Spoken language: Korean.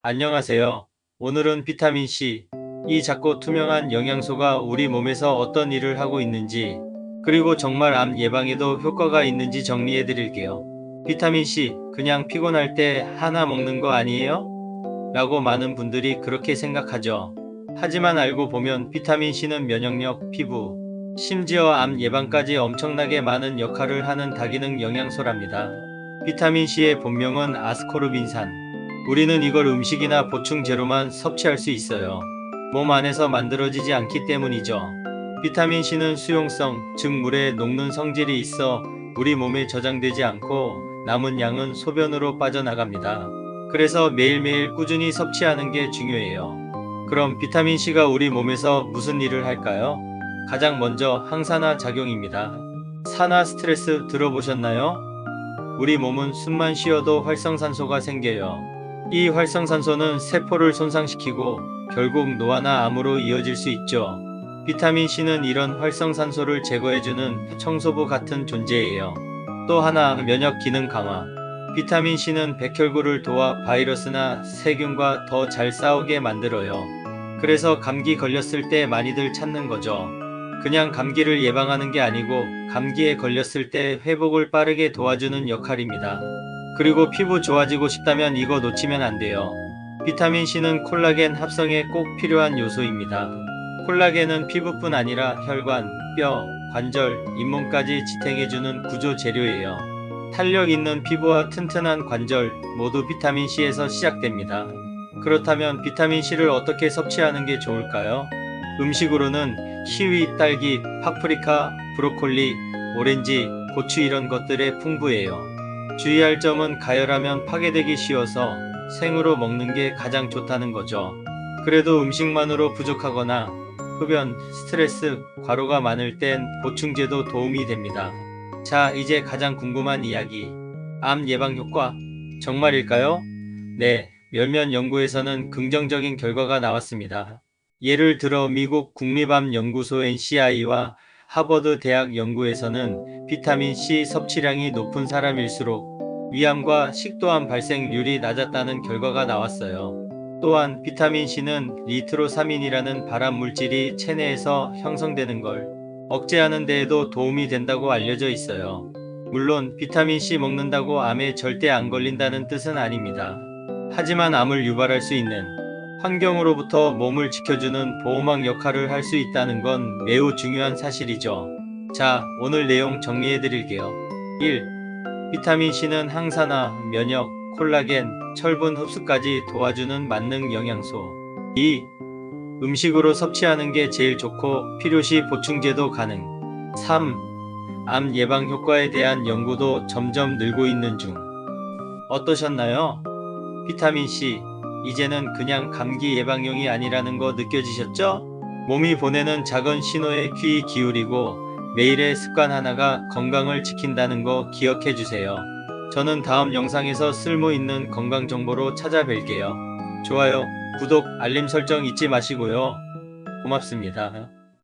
안녕하세요. 오늘은 비타민C, 이 작고 투명한 영양소가 우리 몸에서 어떤 일을 하고 있는지, 그리고 정말 암 예방에도 효과가 있는지 정리해 드릴게요. 비타민C, 그냥 피곤할 때 하나 먹는 거 아니에요? 라고 많은 분들이 그렇게 생각하죠. 하지만 알고 보면 비타민C는 면역력, 피부, 심지어 암 예방까지 엄청나게 많은 역할을 하는 다기능 영양소랍니다. 비타민C의 본명은 아스코르빈산. 우리는 이걸 음식이나 보충제로만 섭취할 수 있어요. 몸 안에서 만들어지지 않기 때문이죠. 비타민C는 수용성, 즉 물에 녹는 성질이 있어 우리 몸에 저장되지 않고 남은 양은 소변으로 빠져나갑니다. 그래서 매일매일 꾸준히 섭취하는 게 중요해요. 그럼 비타민C가 우리 몸에서 무슨 일을 할까요? 가장 먼저 항산화 작용입니다. 산화 스트레스 들어보셨나요? 우리 몸은 숨만 쉬어도 활성산소가 생겨요. 이 활성산소는 세포를 손상시키고 결국 노화나 암으로 이어질 수 있죠. 비타민C는 이런 활성산소를 제거해주는 청소부 같은 존재예요. 또 하나 면역 기능 강화. 비타민C는 백혈구를 도와 바이러스나 세균과 더 잘 싸우게 만들어요. 그래서 감기 걸렸을 때 많이들 찾는 거죠. 그냥 감기를 예방하는 게 아니고 감기에 걸렸을 때 회복을 빠르게 도와주는 역할입니다. 그리고 피부 좋아지고 싶다면 이거 놓치면 안 돼요. 비타민C는 콜라겐 합성에 꼭 필요한 요소입니다. 콜라겐은 피부뿐 아니라 혈관, 뼈, 관절, 잇몸까지 지탱해주는 구조 재료예요. 탄력 있는 피부와 튼튼한 관절 모두 비타민C에서 시작됩니다. 그렇다면 비타민C를 어떻게 섭취하는 게 좋을까요? 음식으로는 키위, 딸기, 파프리카, 브로콜리, 오렌지, 고추 이런 것들에 풍부해요. 주의할 점은 가열하면 파괴되기 쉬워서 생으로 먹는 게 가장 좋다는 거죠. 그래도 음식만으로 부족하거나 흡연, 스트레스, 과로가 많을 땐 보충제도 도움이 됩니다. 자, 이제 가장 궁금한 이야기. 암 예방 효과. 정말일까요? 네, 몇몇 연구에서는 긍정적인 결과가 나왔습니다. 예를 들어 미국 국립암연구소 NCI와 하버드 대학 연구에서는 비타민 C 섭취량이 높은 사람일수록 위암과 식도암 발생률이 낮았다는 결과가 나왔어요. 또한 비타민 C는 리트로사민이라는 발암 물질이 체내에서 형성되는 걸 억제하는 데에도 도움이 된다고 알려져 있어요. 물론 비타민 C 먹는다고 암에 절대 안 걸린다는 뜻은 아닙니다. 하지만 암을 유발할 수 있는 환경으로부터 몸을 지켜주는 보호막 역할을 할 수 있다는 건 매우 중요한 사실이죠. 자, 오늘 내용 정리해 드릴게요. 1. 비타민 C는 항산화, 면역, 콜라겐, 철분 흡수까지 도와주는 만능 영양소. 2. 음식으로 섭취하는 게 제일 좋고 필요시 보충제도 가능. 3. 암 예방 효과에 대한 연구도 점점 늘고 있는 중. 어떠셨나요? 비타민 C, 이제는 그냥 감기 예방용이 아니라는 거 느껴지셨죠? 몸이 보내는 작은 신호에 귀 기울이고 매일의 습관 하나가 건강을 지킨다는 거 기억해 주세요. 저는 다음 영상에서 쓸모 있는 건강 정보로 찾아뵐게요. 좋아요, 구독, 알림 설정 잊지 마시고요. 고맙습니다.